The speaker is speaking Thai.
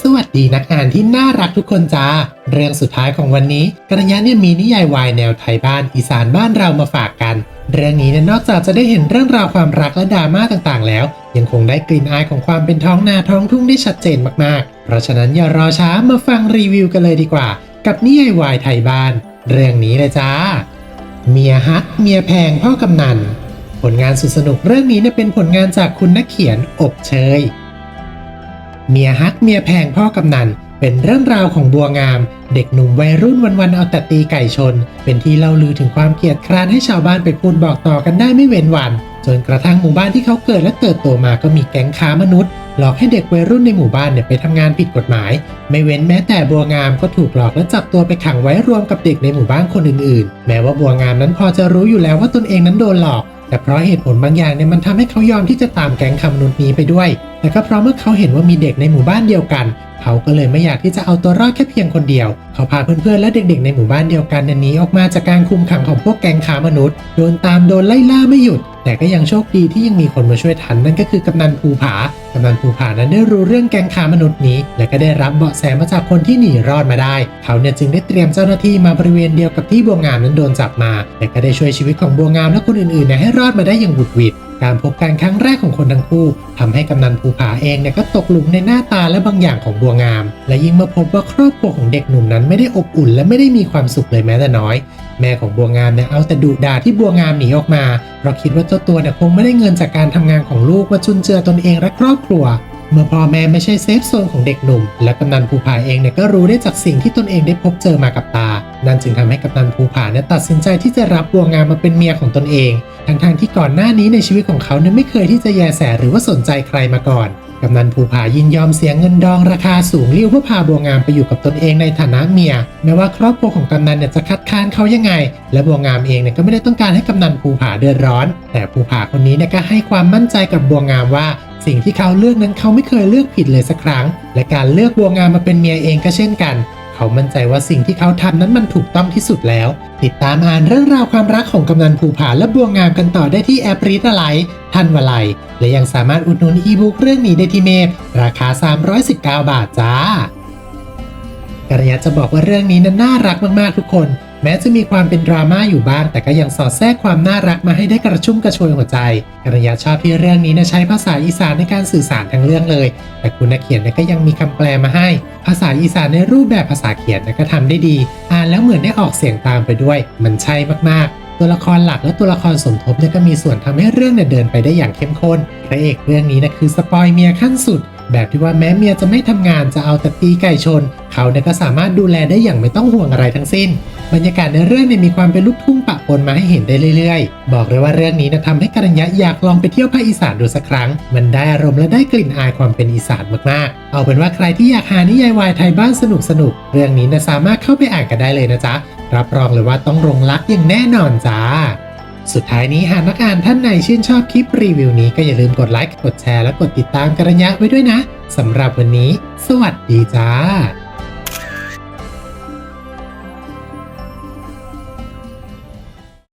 สวัสดีนักอ่านที่น่ารักทุกคนจ้า เรื่องสุดท้ายของวันนี้กระยะเนี่ยมีนิยายวายแนวไทยบ้านอีสานบ้านเรามาฝากกัน เรื่องนี้เนี่ยนอกจากจะได้เห็นเรื่องราวความรักและดราม่าต่างๆ แล้ว ยังคงได้กลิ่นอายของความเป็นท้องนาท้องทุ่งได้ชัดเจนมากๆ เพราะฉะนั้นอย่ารอช้ามาฟังรีวิวกันเลยดีกว่า กับนิยายวายไทยบ้าน เรื่องนี้เลยจ้า เมียฮักเมียแพงพ่อกำนันผลงานสุดสนุกเรื่องนี้เนี่ยเป็นผลงานจากคุณนักเขียนอบเชย เมียฮักเมียแพงพ่อกำนัน เป็นเรื่องราวของบัวงาม เด็กหนุ่มวัยรุ่นวันๆเอาแต่ตีไก่ชน เป็นที่เล่าลือถึงความเกลียดคร้านให้ชาวบ้านไปพูดบอกต่อกันได้ไม่เว้นวัน จนกระทั่งหมู่บ้านที่เขาเกิดและเติบโตมาก็มีแก๊งค้ามนุษย์ หลอกให้เด็กวัยรุ่นในหมู่บ้านเนี่ยไปทำงานผิดกฎหมาย ไม่เว้นแม้แต่บัวงามก็ถูกหลอกและจับตัวไปขังไว้รวมกับเด็กในหมู่บ้านคนอื่นๆ แม้ว่าบัวงามนั้นพอจะรู้อยู่แล้วว่าตนเองนั้นโดนหลอก แต่เพราะเหตุผลบางอย่างเนี่ยมันทำให้เขายอมที่จะตามแก๊งคำนุษย์นี้ไปด้วยแต่ก็เพราะเมื่อเขาเห็นว่ามีเด็กในหมู่บ้านเดียวกัน เขาก็เลยไม่อยากที่จะเอาตัวรอดแค่เพียงคนเดียว เขาพาเพื่อนๆและเด็กๆ ในหมู่บ้านเดียวกันนหนีออกมาจากการคุมขังของพวกแก๊งค้ามนุษย์ โดนตามโดนไล่ล่าไม่หยุด แต่ก็ยังโชคดีที่ยังมีคนมาช่วยทันนั่นก็คือกำนันภูผากำนันภูผานั้นได้รู้เรื่องแก๊งค้ามนุษย์นี้ และก็ได้รับเบาะแสมาจากคนที่หนีรอดมาได้ เขาเนี่ยจึงได้เตรียมเจ้าหน้าที่มาบริเวณเดียวกับที่บัวงามนั้นโดนจับมาและก็ได้ช่วยชีวิตของบัวงามและคนอื่นๆเนี่ยให้รอดมาได้อย่างบุดหวิด การพบกันครั้งแรกของคนทั้งคู่ทำให้กำนันภูผาเองเนี่ยก็ตกหลุมในหน้าตาและบางอย่างของบัวงาม และยิ่งเมื่อพบว่าครอบครัวของเด็กหนุ่มนั้นไม่ได้อบอุ่นและไม่ได้มีความสุขเลยแม้แต่น้อย แม่ของบัวงามเนี่ยเอาแต่ดุด่าที่บัวงามหนีออกมาเพราะคิดว่าเจ้าตัวเนี่ยคงไม่ได้เงินจากการทำงานของลูกมาจุนเจือตนเองและครอบครัว เมื่อพ่อแม่ไม่ใช่เซฟโซนของเด็กหนุ่ม และกำนันภูผาเองเนี่ยก็รู้ได้จากสิ่งที่ตนเองได้พบเจอมากับตา นั่นจึงทำให้กำนันภูผาเนี่ยตัดสินใจที่จะรับบัวงามมาเป็นเมียของตนเอง ทั้งๆที่ก่อนหน้านี้ในชีวิตของเขาเนี่ยไม่เคยที่จะแยแสหรือว่าสนใจใครมาก่อน กำนันภูผายินยอมเสียเงินดองราคาสูงเลี้ยวเพื่อพาบัวงามไปอยู่กับตนเองในฐานะเมียแม้ว่าครอบครัวของกำนันเนี่ยจะคัดค้านเขายังไง และบัวงามเองเนี่ยก็ไม่ได้ต้องการให้กำนันภูผาเดือดร้อน แต่ภูผาคนนี้เนี่ยก็ให้ความมั่นใจกับบัวงามว่า สิ่งที่เขาเลือกนั้นเขาไม่เคยเลือกผิดเลยสักครั้ง และการเลือกบัวงามมาเป็นเมียเองก็เช่นกัน เขามั่นใจว่าสิ่งที่เขาทำนั้นมันถูกต้องที่สุดแล้ว ติดตามอ่านเรื่องราวความรักของกำนันภูผาและบัวงามกันต่อได้ที่แอปรีดอะไรทันวลัย และยังสามารถอุดหนุนอีบุ๊กเรื่องนี้ได้ที่เมพราคา 319 บาทจ้ากระยะจะบอกว่าเรื่องนี้นั้นน่ารักมากๆทุกคน ม้จะมีความเป็นดราม่าอยู่บ้าง แต่ก็ยังสอดแทรกความน่ารักมาให้ได้กระชุ่มกระชวยหัวใจกระยะชอบที่เรื่องนี้นะใช้ภาษาอีสานในการสื่อสารทั้งเรื่องเลย แต่คุณนักเขียนก็ยังมีคำแปลมาให้ ภาษาอีสานในรูปแบบภาษาเขียนก็ทำได้ดี อ่านแล้วเหมือนได้ออกเสียงตามไปด้วย มันใช่มากๆตัวละครหลักและตัวละครสมทบเนี่ยก็มีส่วนทำให้เรื่องเนี่ยเดินไปได้อย่างเข้มข้น พระเอกเรื่องนี้นะคือสปอยเมียขั้นสุด แบบที่ว่าแม้เมียจะไม่ทำงานจะเอาแต่ตีไก่ชน เขาเนี่ยก็สามารถดูแลได้อย่างไม่ต้องห่วงอะไรทั้งสิ้น บรรยากาศในเรื่องเนี่ยมีความเป็นลูกทุ่งปะปนมาให้เห็นได้เรื่อยๆ บอกเลยว่าเรื่องนี้นะทำให้กัญญะอยากลองไปเที่ยวภาคอีสานดูสักครั้ง มันได้อารมณ์และได้กลิ่นอายความเป็นอีสานมากๆ เอาเป็นว่าใครที่อยากหานิยายวายไทยบ้านสนุกๆเรื่องนี้นะสามารถเข้าไปอ่านกันได้เลยนะจ๊ะรับรองเลยว่าต้องรงรักอย่างแน่นอนจ้า สุดท้ายนี้หากนักอ่านท่านไหนชื่นชอบคลิปรีวิวนี้ก็อย่าลืมกดไลค์ กดแชร์ และกดติดตามกระยะไว้ด้วยนะสำหรับวันนี้ สวัสดีจ้า